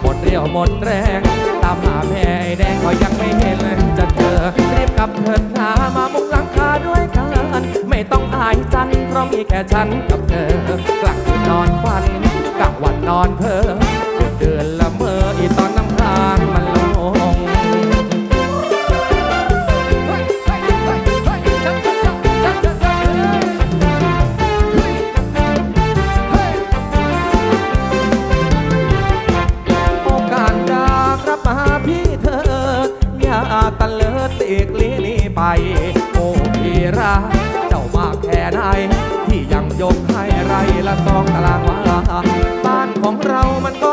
หมดเรี่ยวหมดแรง ตามหาแม่แดงก็ยังไม่เห็นจะเจอรีบกลับเถิดหามามุกหลังคาด้วยกัน ไม่ต้องอายจันเพราะมีแค่ฉันกับเธอกลางคืนนอนฝันกลางวันนอนเพ้อเดินละ โอ้พีราเจ้ามากแค่ไหนที่ยังยกให้ไรละสองตารางวาบ้านของเรามันก็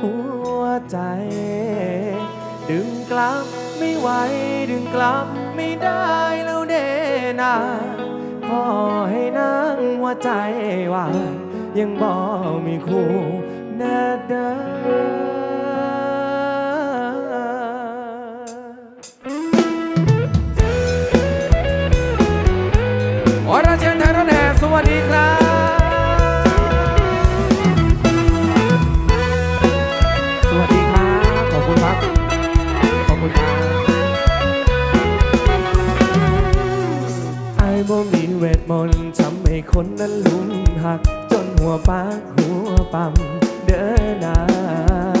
หัวใจ ดึงกลับไม่ไหว ดึงกลับไม่ได้แล้วเดนาขอให้นางหัวใจว่ายังบ่มีคู่แน่เด้ออราเจนไทยรถแห่สวัสดีครับ วทมนต์ทำให้คนนั้นลุ่มหัก จนหัวปากหัวปั๊มเดินหนา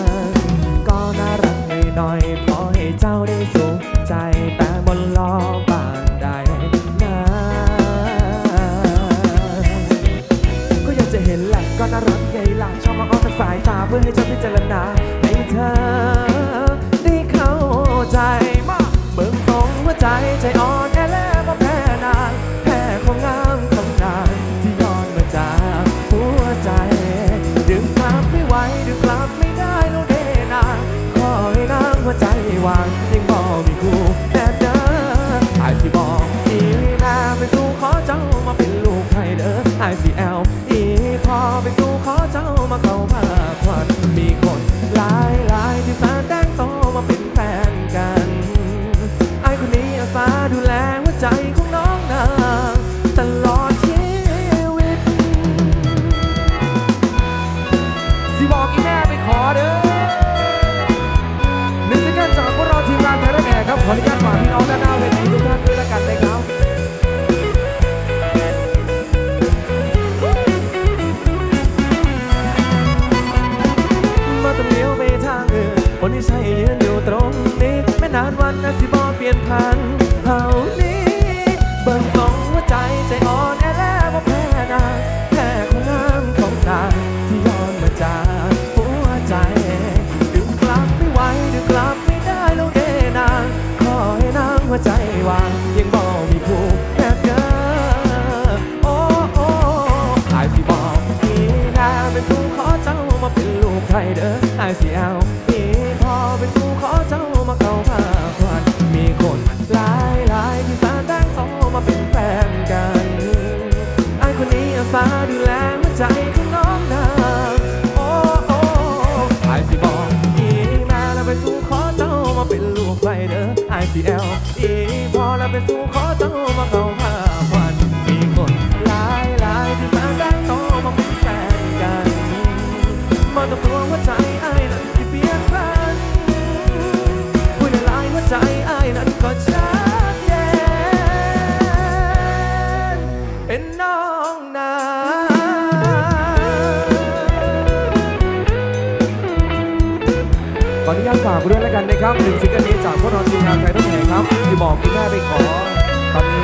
หัวใจวางยังบ่มีผู้แอบเกินโอ้โอ้อายสิบอกอีนาเป็นผู้ขอเจ้ามาเป็นลูกใครเด้ออายสิเอา ขออนุญาตฝากด้วยแล้วกันนะครับหนึ่งซิงเกิลนี้จากพวกเราทีมงานไทยรุ่นแห่งครับที่บอกคุณแม่ไปขอตอนนี้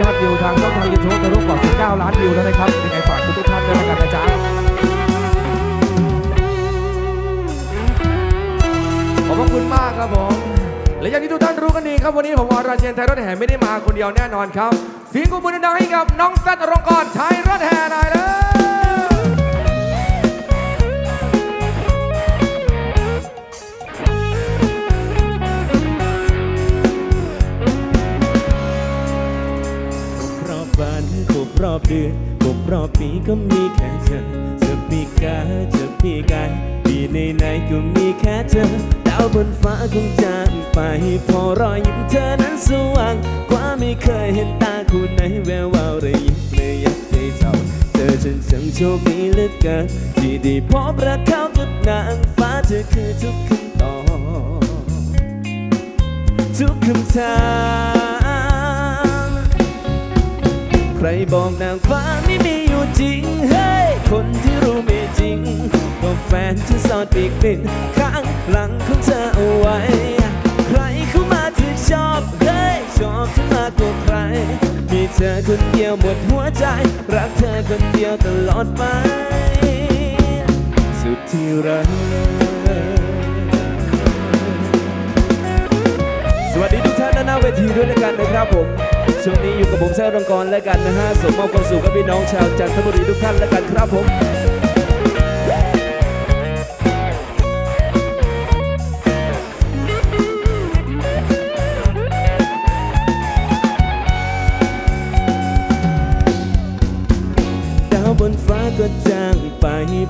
ยอดวิวทางช่องทางยูทูบทะลุกว่า19ล้านวิวแล้วนะครับยังไงฝากทุกท่านด้วยแล้วกันนะจ๊ะขอบพระคุณมากครับผมและอย่างที่ทุกท่านรู้กันดีครับวันนี้ผมวราเชนไทยรถแห่ไม่ได้มาคนเดียวแน่นอนครับเสียงกุบุญดังให้กับน้องแซดอรงกรไทยรถแห่หน่อยเลย นครบรอบเดือนครบรอบปีก็มีแค่เธอเธอปีกาเธอปีกายปีในไหนๆก็มีแค่เธอดาวบนฟ้าคงจางไปพอรอยยิ้มเธอนั้นสว่างกว่าไม่เคยเห็นตาคู่ไหนแวววาวเลยยิ้มเลยอยากได้เท่าเธอฉันช่างโชคดีเหลือเกินที่ได้พบรักเขากับนางฟ้าเธอคือทุกคำตอบทุกคำถาม ใครบอกนางฟ้าไม่มีอยู่จริงเฮ้ยคนที่รู้ไม่จริงว่าแฟนจะซ่อนปีกบินข้างหลังของเธอเอาไว้ ใครเข้ามาเธอชอบเฮ้ยชอบเธอมากกว่าใคร มีเธอคนเดียวหมดหัวใจ รักเธอคนเดียวตลอดไป สุดที่รักสวัสดีทุกท่านด้านหน้าเวทีด้วยกันนะครับผม ช่วงนี้อยู่กับผมแซ่รังกรแล้วกันนะฮะสมมอบความสุขกับพี่น้องชาวจันทบุรีทุกท่านแล้วกันครับผมดาวบนฟ้าก็จางไป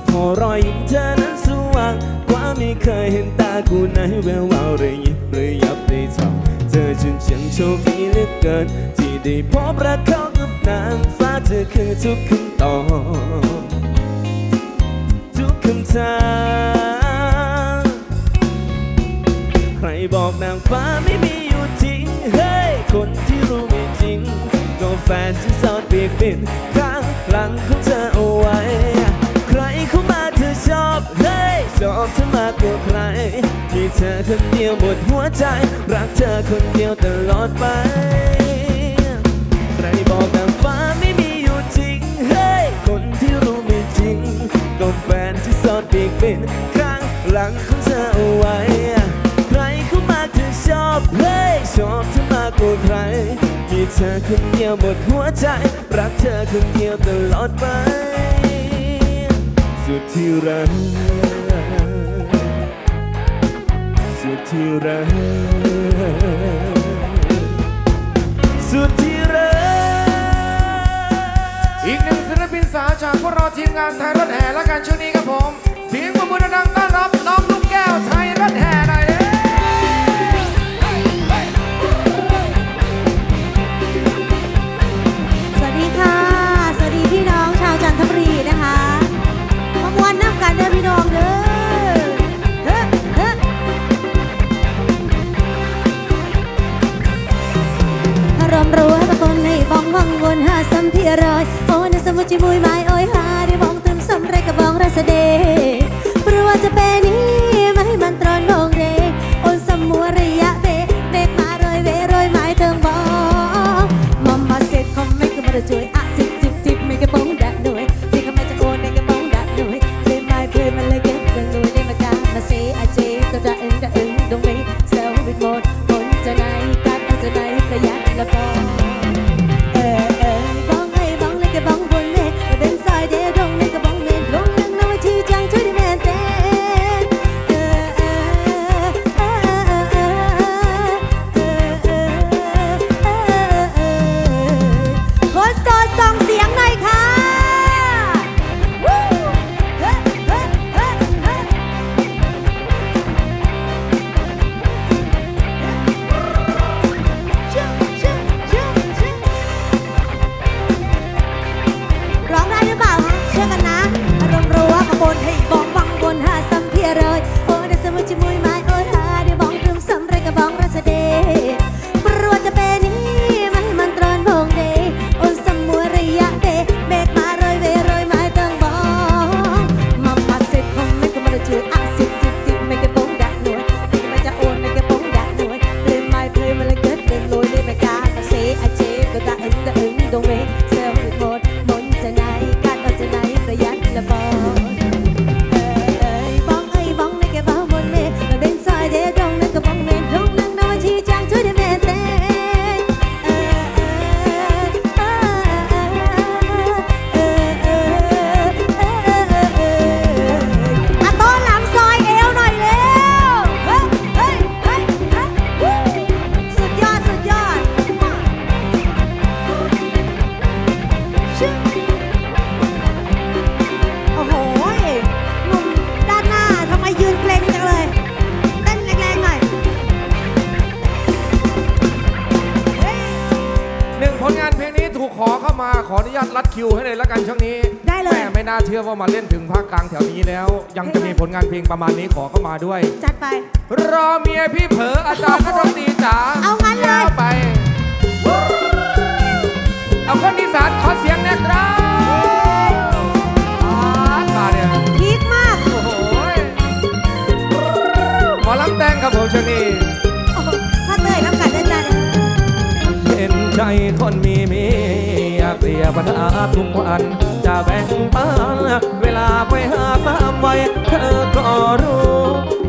พอรอยยิ้มเธอนั้นสว่างกว่าไม่เคยเห็นตากูไหนแวววาวเลยยิบเลยยับได้ทองเธอฉันช่างโชคดีเหลือเกินที่ ได้พบรักเขากับนางฟ้าเธอคือทุกคำตอบทุกคำถามใครบอกนางฟ้าไม่มีอยู่จริง เฮ้ย คนที่รู้ไม่จริง ก็แฟนที่ซ่อนปีกบินข้างหลังของเธอเอาไว้ ใครเข้ามาเธอชอบ เฮ้ย ชอบเธอมากกว่าใครมีเธอคนเดียวหมดหัวใจ รักเธอคนเดียวตลอดไป บอกนางฟ้าไม่มีอยู่จริง เฮ้ย คนที่รู้ไม่จริง ก็แฟนที่ซ่อนปีกบินข้างหลังของเธอเอาไว้ ใครเข้ามาเธอชอบ เฮ้ย ชอบเธอมากกว่าใคร มีเธอคนเดียวหมดหัวใจ รักเธอคนเดียวตลอดไป สุดที่รัก สุดที่รัก สุดที่ สาวจากพวกเราทีมงานไทยรถแห่และกันช่วงนี้ครับผมเสียงปรบมือดังต้อนรับน้องลูกแก้วไทยรถแห่หน่อยเด้อสวัสดีค่ะ สวัสดีพี่น้องชาวจันทบุรีนะคะมามวนน้ำกันเด้อพี่น้องเด้อเฮ้อเฮ้ออารมณ์รู้ให้บางคนในบ้องวังวนหาสัมพีรอยโอ้ย សមុទ្រជាមួយម៉ៃអើយហារីបងទឹមសំរេចកបងរសដេព្រោះតែពេលនេះ นี้แล้ว ยังจะมีผลงานเพลงประมาณนี้ขอเข้ามาด้วย จัดไป รอเมียพี่เผลออาจารย์นักดนตรีจ๋าเอางั้นเลยวไป เอาคนอีสานขอเสียงแน่ครับอาร์ตมาเนี่ยพีคมาก โอ้โหยหมอลำแตงครับผมช่วงนี้โอ้โหถ้าเตยน้ำกัดได้จันเห็นใจคนมีเมียเกลียปัญหาทุกวันจะแบ่งปันเวลาไป หาสามวัยเธอก็รู้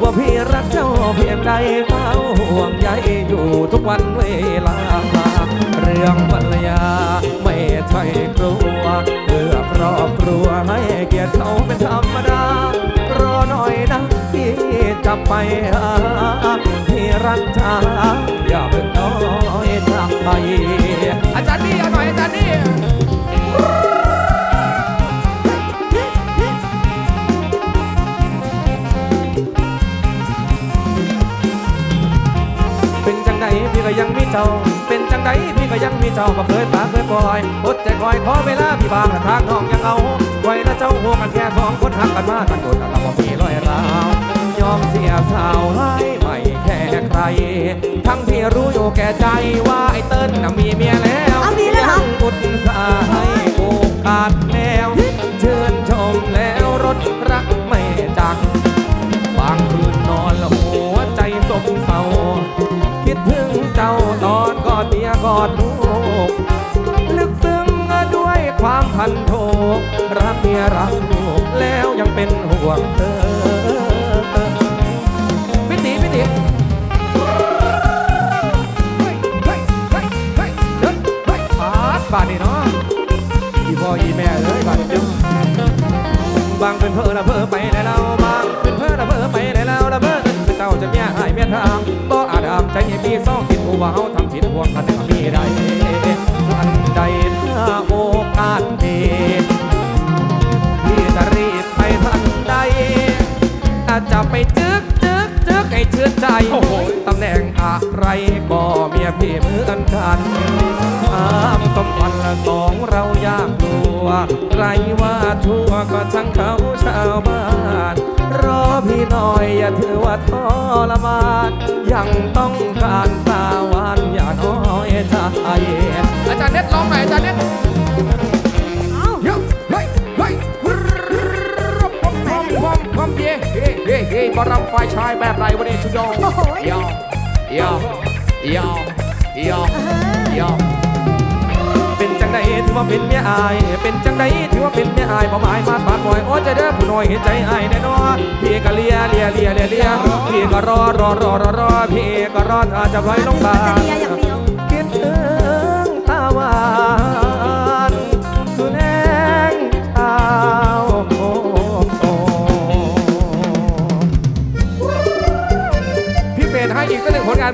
ว่าพี่รักเจ้าเพียงใดเฝ้าห่วงใยอยู่ทุกวันเวลา เรื่องภรรยาไม่ใช่กลัวเพื่อครอบครัวให้เกียรติเขาเป็นธรรมดา รอหน่อยนะพี่จะไปหาที่รักจ้าอย่าเพิ่งน้อยใจอาจารย์นี่เอาหน่อยอาจารย์นี่ จ้า เป็นจังใดพี่ก็ยังมีเจ้าบ่เคยปากเคยปล่อยอดใจคอยขอเวลาพี่บางและทางน้องยังเอาไว้และเจ้าหัวกันแค่สองคนหักกันมาตั้งโดนแล้วบ่มีรอยร้าวยอมเสียสาวให้ไม่แค่ใคร ทั้งที่รู้อยู่แก่ใจว่าไอ้เติ้ลน่ะมีเมียแล้วเอามีแล้วเหรอ ยังอุตส่าห์ให้โอกาสแล้วเชิญชมแล้วรถรักไม่จัก อดลูกลึกซึ้งด้วยความพันโทรักเมียรักลูกแล้วยังเป็นห่วงเธอพิตีพิตีฮ้ยเฮ้ยเฮ้ยเฮ้ยเฮ้ยเฮ้ยปาดบาดนี่เนาะอีพ่ออีแม่เลยบาดเดียวบางเป็นเพอละเพอไปในเราบางเป็นเพอละเพอไปในเราละเพอคือเจ้าจะเมียหายเมียทางบ่อาจอามใจให้มีซ่องู้ว่าเฮาทำผิดหวงกันก็มีได้วันใดถ้าโอกาสดีที่จะรีบไปทันใดอาจจะไปจึกจึกจึกให้ชื่นใจหน่ง อะไรก็เมียพี่เหมือนกันตามสมพันธ์ละสองเรายากลัวใครว่าชั่วก็ช่างเขาชาวบ้านรอพี่หน่อยอย่าถือว่าทรมานยังต้องการสาวันอย่าน้อยใจอาจารย์เน็ตร้องหน่อยอาจารย์เน็ตเอ้าเฮ้ยเฮ้ยเฮ้ยพร้อมมพร้อมพร้อมเย่เฮ้เฮ้เฮ้บอรำไฟชายแบบไรวันนี้ชุดยองโอ้โห ยาวยาวยาวยาวยาวเป็นจังใดถือว่าเป็นเมียอาย เป็นจังใดถือว่าเป็นเมียอายบ่หมายมาปาดบ่อยโอ้ใจเด้อผู้น้อยเห็นใจอายแน่นอนพี่ก็เลียเลียเลียเลียเลียพี่ก็รอรอรอรอรอพี่ก็รอถ้าจะไว้ลงบาจะเลียอย่างเดียวคิดถึงตาหวา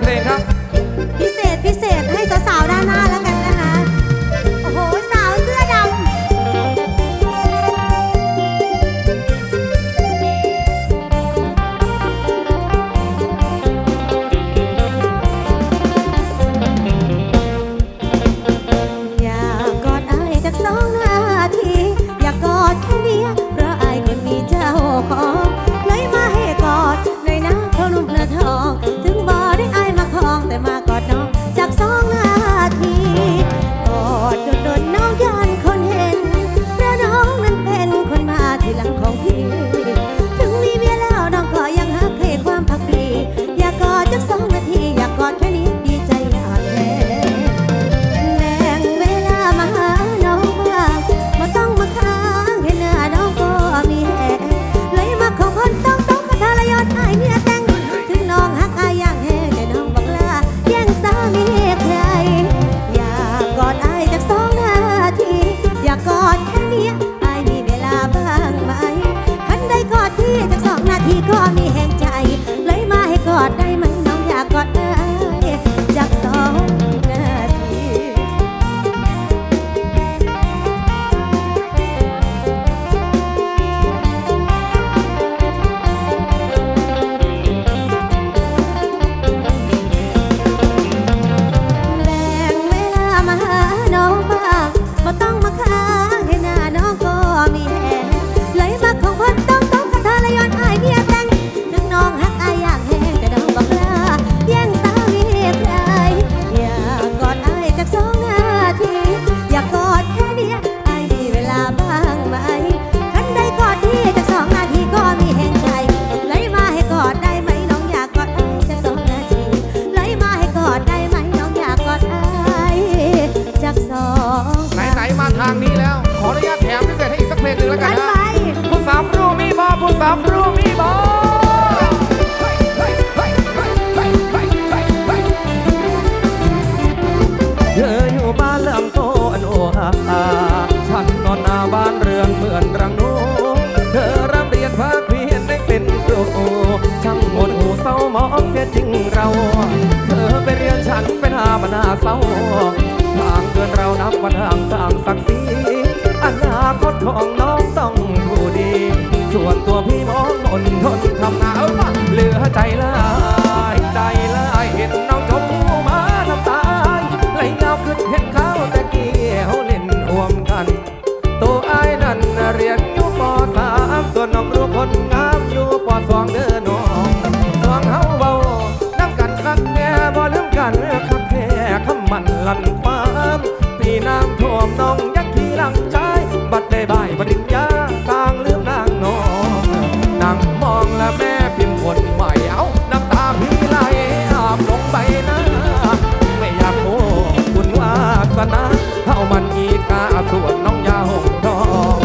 เพลงครับ งเรา เธอไปเรียนฉันเป็นอาบนาเศร้าทางเดินเรานับวันห่างต่างศักดิ์ศรีอนาคตของน้องต้องผู้ดี ส่วนตัวพี่มองมนทนทำงานเอามาเหลือใจลายใจลายเห็นน้องชมพู่มาน้ำตาไหลยาวขึ้นเห็นเขาแต่เกี่ยวเล่นห่วมกัน ตัวไอ้นั่นเรียนอยู่ปสามส่วนน้องรู้คนง ลั่นปามปีน้ำท่วมน้องยังขี่หลังใจบัดได้บายปริญญาต่างลืมนางนองนั่งมองและแม่พิมพ์คนใหม่เอาน้ำตาพี่ไหลอาบลงใบหน้า ไม่อยากโม้คุณวาสนาเท่ามันอีกาส่วนน้องยาหงทอง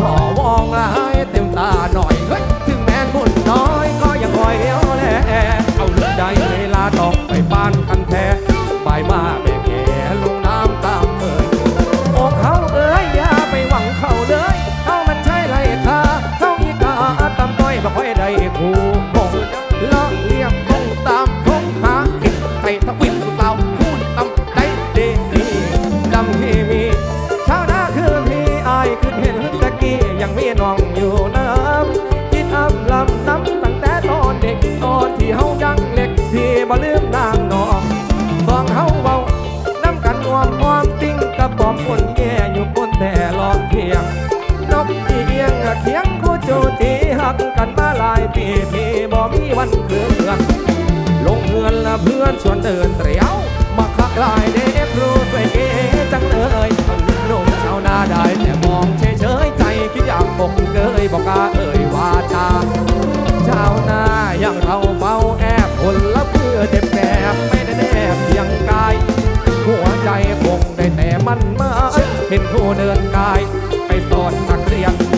ขอวองลายเต็มตาหน่อยเฮ้ยถึงแม้นบุญน้อยก็ยังคอยเอวแลเอาเลยได้เวลาต้องไปบ้านกันแท้บายมา คู่จูจีหักกันมาหลายปีพี่บ่มีวันเคืองลงเงินละเพื่อนชวนเดินเตรียวมาคักลายเด็กรู้สวยเก๋จังเลยหนุ่มชาวนาได้แต่มองเฉยเฉยๆใจคิดอยากปกเกยบอกก้าเอ่ยวาจาชาวนาอย่างเราเฝ้าแอบคนละเพื่อเจ็บแสบไม่ได้แนบเพียงกาย หัวใจคงได้แต่มันมาเห็นครูเดินกาย ไปสอนนักเรียนเรียน